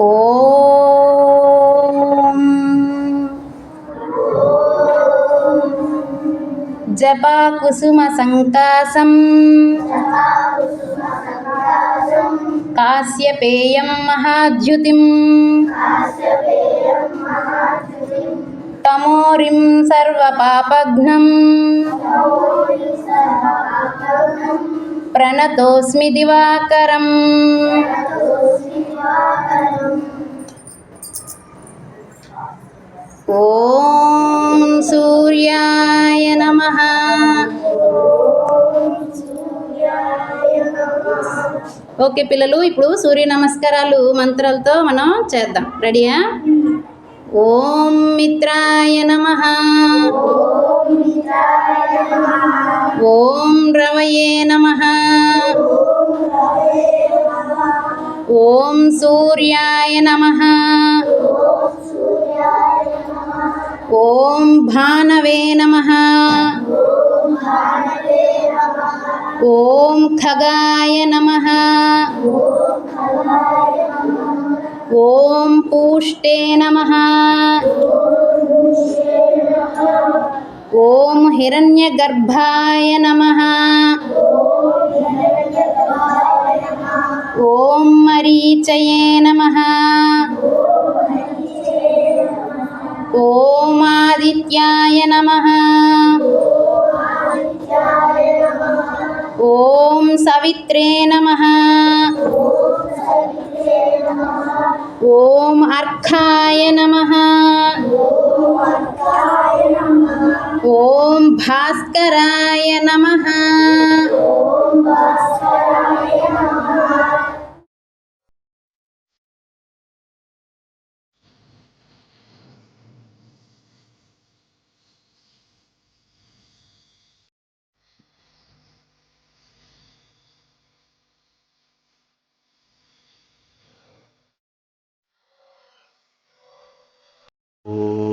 ఓం జపాకుసుమ సంకాసం కాశ్యపేయం మహాద్యుతిం తమోరిం సర్వపాపఘ్నం ప్రణతోస్మి Divakaram okay పిల్లలు ఇప్పుడు సూర్య నమస్కారాలు మంత్రాలతో మనం చేద్దాం. రెడీయా ఓం మిత్రాయ నమ. ఓం రవయే నమ. ఓం సూర్యాయ నమ. ఓం భానవే నమ. ओम खगाय नमः। ओम पूष्टे नमः। ओम हिरण्यगर्भाय नमः। ओम मरीचये नमः। ओम आदित्याय नमः। ओम ओम सवित्रे नमः। ओम अर्खाय नमः। ओम भास्कराय नमः। Oh.